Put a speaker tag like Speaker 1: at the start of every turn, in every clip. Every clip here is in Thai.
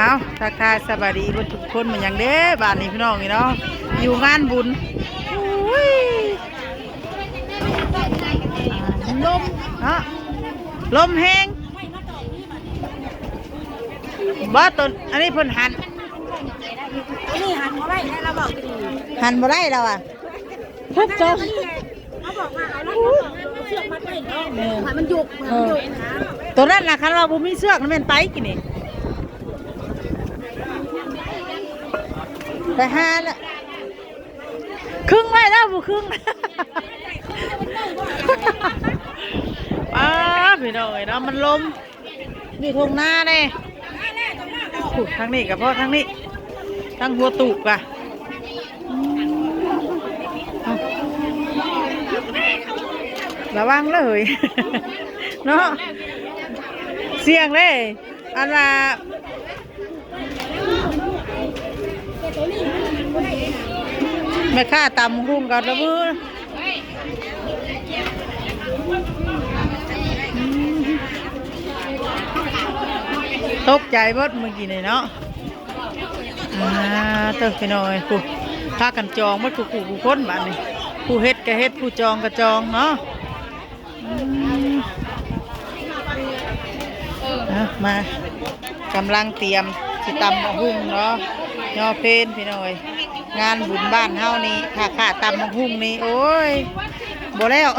Speaker 1: เอาทักทายสบายดีเบ่ทุกคนเหมือนอย่างเด้บ้านนี้พี่น้องนี่เนาะอยู่งานบุญอุ้ยลมฮะลมแห้งบ่ต้นอันนี้เพิ่นหัน
Speaker 2: อันนี้หันมาไว้แล้วเราบอกดี
Speaker 1: หันบ่ได้แล้วอะทุกจอ
Speaker 2: เขาบอกว่าเอาแล้วเอาเชือกมัดไว้เนาะให้มันหยุกให้มันหยุกนะ
Speaker 1: ตัวนั้นน่ะคันเราบ่มีเสือกนั่นแม่นไปกินนี่ ไปหาน่ะครึ่งไว้แล้บ่ครึ่งป้าพี่น้องเอ้ยเนาะมันลมนี่ทงหน้าเด้ถูกทางนี้กับพ่อทางนี้ทางหัวตูกอะระวังเลย เนาะเสี่ยงเลย อันว่า แม่ค้าตำหุ้งกับระเบือตกใจเบิดเมื่อกี้นี่เนาะอ่าเติบไปหน่อยผู้พากันจองมดผู้ผู้ผู้คนบ้านนี้ผู้เฮ็ดก็เฮ็ดผู้จองก็จองเนาะมากำลังเตรียม สิตำมะฮุ่งเนาะยอเพนพี่น้อยงานบุญบ้านเฮานี่ถ้าขาดตำมะฮุ่งนี่โอ้ยบ่แล้ว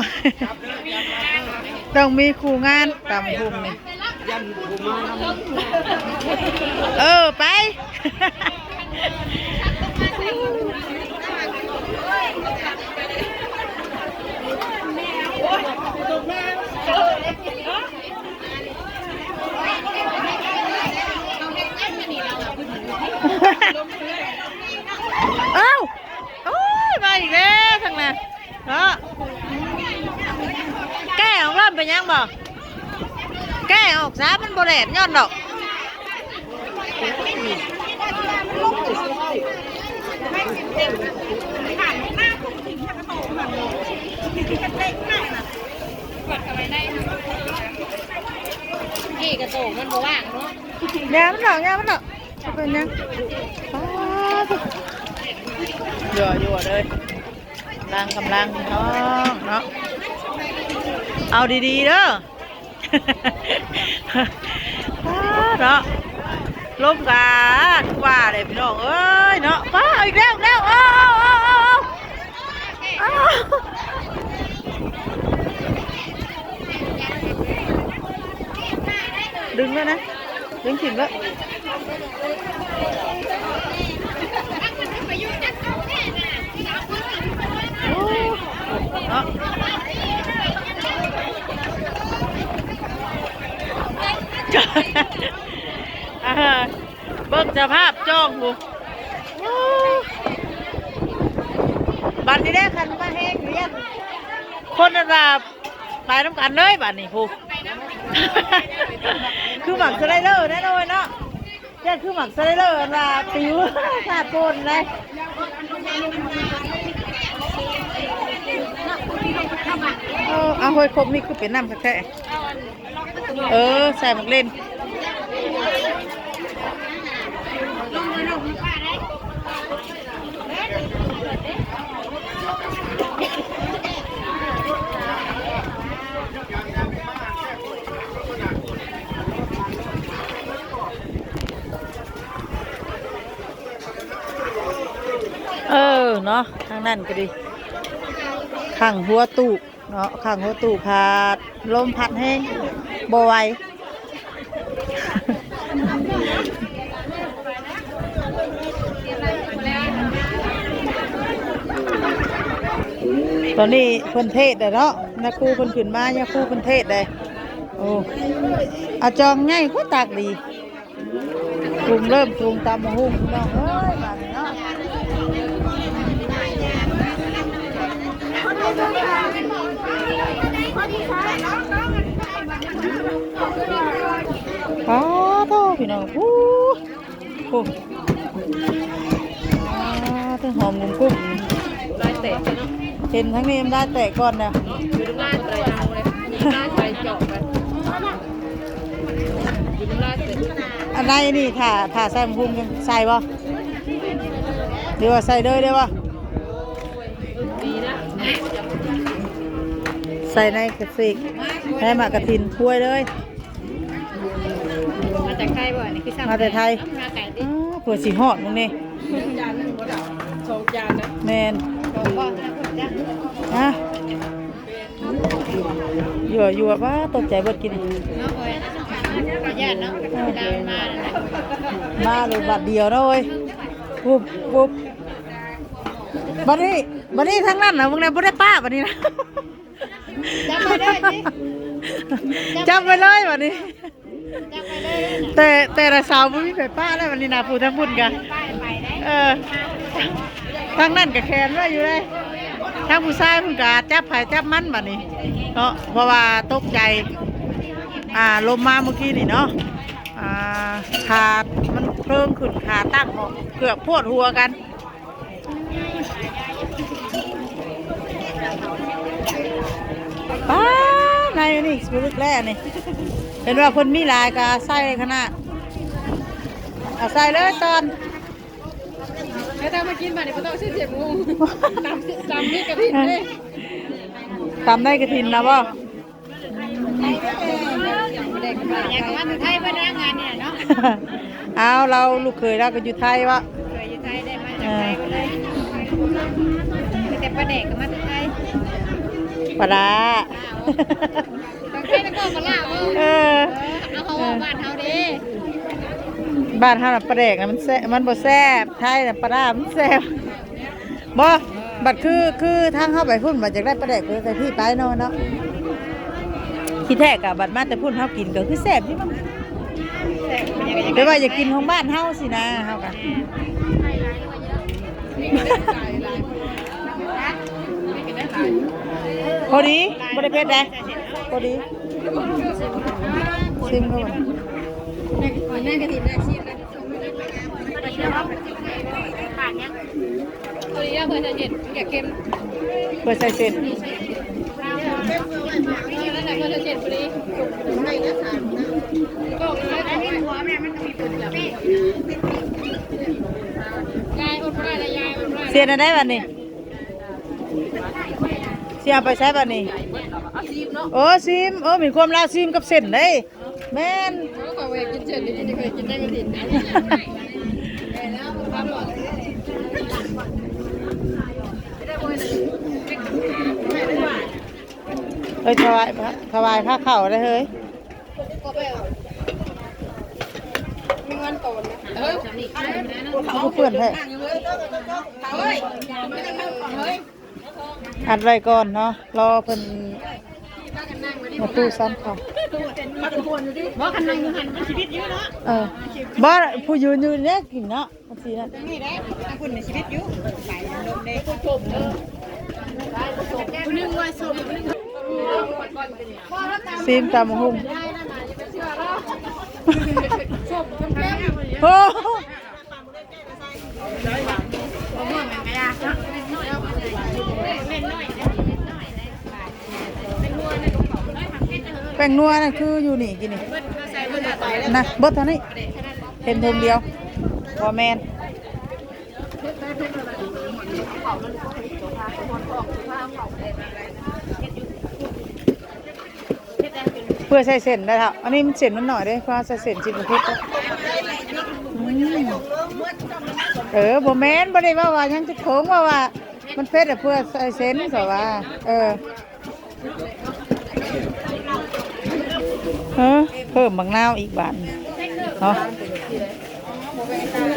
Speaker 1: ต้องมีครูงานตำมะฮุ่งนี่เออไปเอ้าโอ้ยมาอีกแล้วทางนั้นเนาะแก้ของเราเป็นยังบ่ แก้ออกซะมันบ่แดดย้อนดอก
Speaker 2: นี่กระโตกมันบ่ว่างเนาะ
Speaker 1: ยามันดอกยามันดอกเอาเป็นยังอ้าวยั่วยั่วเลยกำลังกำลังน้องเนาะเอาดีๆเด้อ อ้าวเนาะลมกาทุกว่าเลยพี่น้องเอ้ยเนาะป้าเอาอีกแล้วอีกแล้วเอาเอาเอาเอาเอาดึงแล้วนะดึงถิ่มแล้วโอ้เนาะ อ่า เบิ่งสภาพจ้องบุบัดนี้ได้คันมาแห้งเรียนคนนั้นว่าไปน้ำกันเลยบัดนี้พูคือหมักสไลเดอร์แน่นอนเนาะเรียนคือหมักสไลเดอร์ว่าปิวขาดโกนเลย เอาเอาหอยคมนี่คือเป็นน้ำแท้เออ ใส่หมักเล่นเออเนาะทางนั้นก็ดี ข้างหัวตู้เนาะข้างหัวตู้พาดลมพัดแห้งบ่ไหวตอนนี้เพิ่นเทศได้เนาะนักครูเพิ่นขึ้นมาเนี่ยครูเพิ่นเทศได้โอ้อาจองง่ายก็ตากดีปรุงเริ่มปรุงตามมาหุ้งเนาะเอ้ยบาดนี้เนาะอ้าว โตพี่น้องฮู้ฮู้อ้าวถึงหอมกุ้งกุ้ง
Speaker 2: ลายเตะเนาะ
Speaker 1: เห็นทั้งนี้มันได้แต่ก่อนนะ
Speaker 2: อยู่ตรงล่างเลยเอาเลยล่างไปเจาะไปอยู่ตรงล่างเตะ
Speaker 1: อันไหนนี่ถ้าถ้าใส่มะฮุงยังใส่บ่หรือว่าใส่เลยได้บ่ใส่ในกระสิกให้หมากกระถินถ้วยเลย
Speaker 2: จากไทยบ่นี่คือสั่ง
Speaker 1: มาแต่ไทย
Speaker 2: มาไก่ดิ
Speaker 1: อ้าวเผื่อสีหอดมึงนี่
Speaker 2: จานนึงบ่ดอกสองจานนะ
Speaker 1: แมน
Speaker 2: สองบ่นะคุณจ้ะ
Speaker 1: ฮะหยั่วหยั่วว่าตกใจเบิดกิน
Speaker 2: เนาะโอ้ยขออนุญาตเนาะดาวมาแล้วนะ
Speaker 1: มาเลยบัดเดียวนะเว้ยปุ๊บปุ๊บบัดนี้บัดนี้ทั้งนั้นนะมึงเนี่ยบ่ได้ป้าบัดนี้นะ
Speaker 2: จำไปเลยสิ
Speaker 1: จำไปเลยบัดนี้
Speaker 2: จำไปเลย
Speaker 1: แต่แต่ละสาวบ่มีไผป้าแล้วบัดนี้นะผู้ทั้งพุ่นกันเออทั้งนั้นก็แขนไว้อยู่เลยทั้งผู้ชายเพิ่นก็จับไผจับมันบัดนี้เนาะเพราะว่าตกใจอ่าลมมาเมื่อกี้นี่เนาะอ่าขาดมันเพิ่มขึ้นขาตั้งออกเกือบพวดหัวกันป้า ในนี่สมุดแร่นี่เห็นว่าเพิ่นมีหลายกาใส่ขนาดเอาใส่เลยตอน
Speaker 2: แล้วถ้ามากินบ่นี่บ่ต้องซื้อเจ็บงูตำตำนี่กระถิ่นเลย
Speaker 1: ตำได้กระถินนะบ่
Speaker 2: เด็กมาอยากมาถึงไทยบ่ได้งานเนี่ยเนาะ
Speaker 1: เอาเราลูกเคยเราก็อยู่ไทยวะ
Speaker 2: เคยอยู่ไทยได้มาจากไทยก็เลยมีแต่ประเด็กก็มาจากไทย
Speaker 1: ปลาร้า
Speaker 2: ต้องไทยแล้วก็มาล่าเอ
Speaker 1: เออ
Speaker 2: เอาเขาบ้านเฮาเด้
Speaker 1: บ้านเฮาน่ะปลาแดกน่ะมันแซ่มันบ่แซ่บไทยน่ะปลาร้ามันแซ่บบ่บัดคือคือทางเข้าไปพุ่นบัดจากได้ปลาแดกเพิ่นแต่พี่ไปเนาะเนาะที่แท้กะบัดมาแต่พุ่นเฮากินก็คือแซ่บที่มันแต่ว่าอย่ากินของบ้านเฮาสินะเฮากะ พอดีบ่ได้เผ็ดได้พอดีซิมเข้าไป
Speaker 2: แม่กระถิ่นได้ชีพแล้วผ่านยังตัวนี้เราเคยจะเห็นแก่เค็ม
Speaker 1: เพื่อใส่เส้น
Speaker 2: แล้วแต่เคยจะเห็นพอดีไม่นะสามนะก็เลยแต่ที่หัวแม่มันมีปุ่นแบบยายอดไม่ได้ยายอดไม่ได้
Speaker 1: เสียนอะไรบัดนี้เสียเอาไปใช้บัดนี้โอ้ซิมโอ้มีความลาวซิมกับเส้นเลยแม่น
Speaker 2: แล้วก็เวกินเฉยๆนี่เคยกินได้กระถิ่นแล้วความหล่อ
Speaker 1: เฮ้ยถวายพระถวายผ้าเข่าได้เฮ้ย
Speaker 2: ก็ไปมีเงินโตนเออ
Speaker 1: เขาเพื่อนแท้
Speaker 2: เฮ้ยเฮ้ย
Speaker 1: อัดไว้ก่อนเนาะรอเพิ่นมาตู้ซ้ำเขา
Speaker 2: ว่าคันนั่งอยู่หันชีวิตเยอะเนาะ
Speaker 1: เออบ่ผู้ยืนอยู่เนี่ยกินเนาะมันสินั่น
Speaker 2: นี่แหละคุณในชีวิตอยู่ไปลมในผู้ชมเออคุณนึงว่าชม
Speaker 1: ซิมตามหุ่ง
Speaker 2: ได้นะมาอย่าไปเชื่อเนาะชมคนแก้ม
Speaker 1: โอ้
Speaker 2: บ่ม่วงแม่ก็ยากเนาะเล่นน้อยเล่นน้อยเป็นงัวนะน้อยทำเพชรเถอะ
Speaker 1: แป้งนัวนั่นคืออยู่นี่กินนี่นะเบิดเท่านี้เห็นทงเดียวพอแมนเพื่อใส่เส้นได้ครับอันนี้มันเส้นมันหน่อยเด้เพราะใส่เส้นจิบพิษเออบ่แมนบ่ได้ว่าว่ายังจะโค้งว่าว่ามันเผ็ดอะเพื่อใส่เส้นสว่า เออ เออเพิ่มบางนาวอีกบาทเนาะ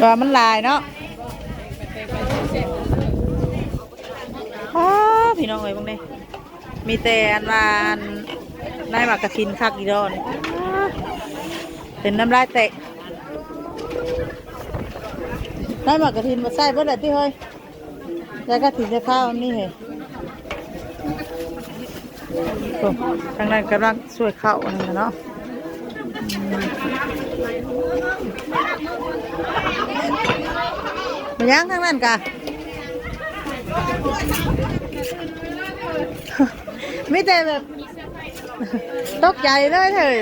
Speaker 1: ว่ามันลายเนาะอ้าพี่น้องเอ้ยบางนี่มีแต่อันวานนายหมากกระทินคักอีดอนเป็นน้ำลายเตะนายหมากกระทินมาใส่เพื่ออะไรที่เฮ้ยยายกระทินจะข้าวนี่เหรอ ทางนั้นกำลังช่วยเข้าอันนี้นะเนาะมายังทางนั้นกะไม่แต่แบบตกใจเลยเถอะ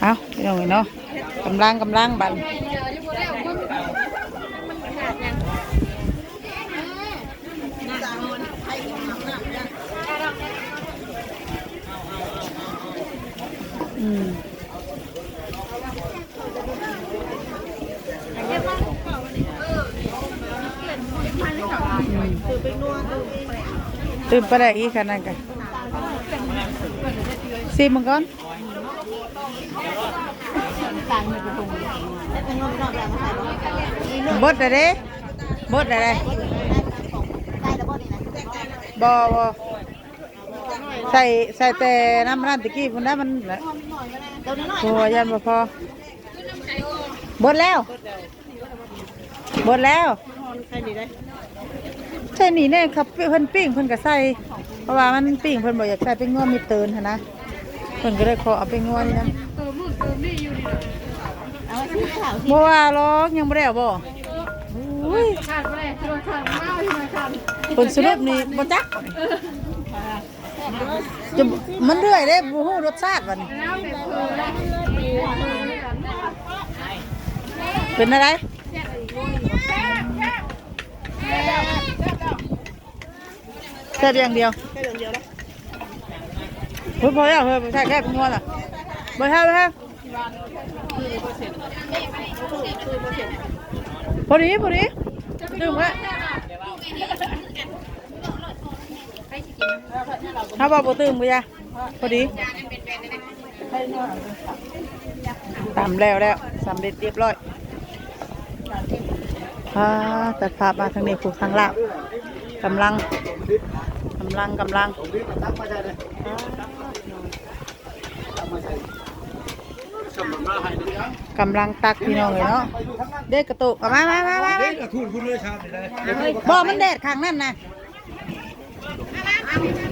Speaker 1: เอาพี่น้องเอ้เนาะกำลังกำลังบัน ตื่นไปได้อีกขนาดกันซีมังก่อนบดอะไรบดอะไรบอบอ ใส่ใส่แต่น้ำร้านตะกี้พุ่นได้มันหละโอ้ยันบ่พอบดแล้วบดแล้ว
Speaker 2: ใช่
Speaker 1: นี่เนี่ยครับเพิ่นปิ้งเพิ่นก็ใส่เพราะว่ามันปิ้งเพิ่นบ่อยากใส่เป็นงัวมีเตินหนนะเพิ่นก็เลยขอเอาเป็นงัวนี่นะ
Speaker 2: เอาชื่อข่าว
Speaker 1: บ่ว่าหรอกยังบ่ได้อาบ่อุ้ย
Speaker 3: ขาดไปเลยตัวขาดมาที่มาขาด
Speaker 1: ผลสรุปนี่บ่จัก จะมันเรื่อยเด้บ่ฮู้รสชาติบัน
Speaker 3: เป็นอะ
Speaker 1: ไรแค่อย่างเดียว
Speaker 2: แค่เดือนเดียวแล้ว
Speaker 1: เฮ้ยพอแล้วเฮ้ยใช่แค่เป็นงัวล่ะบ่ใช่บ่ใช่พอดีพอดีดื่มแล้ว ถ้าบอกบ่ตื่นบ่ยะพอดีตามแล้วแล้วสำเร็จเรียบร้อยอ่าตัดภาพมาทางนี้ผูกทางลาบกำลังกำลังกำลังกำลังตักพี่น้องเลยเนาะเด็กกระตุกเอามามามามามา
Speaker 4: กระทุนคุณเลยครับเดี๋ยวได้
Speaker 1: บ่มันแดดข้างนั่นนะ আমি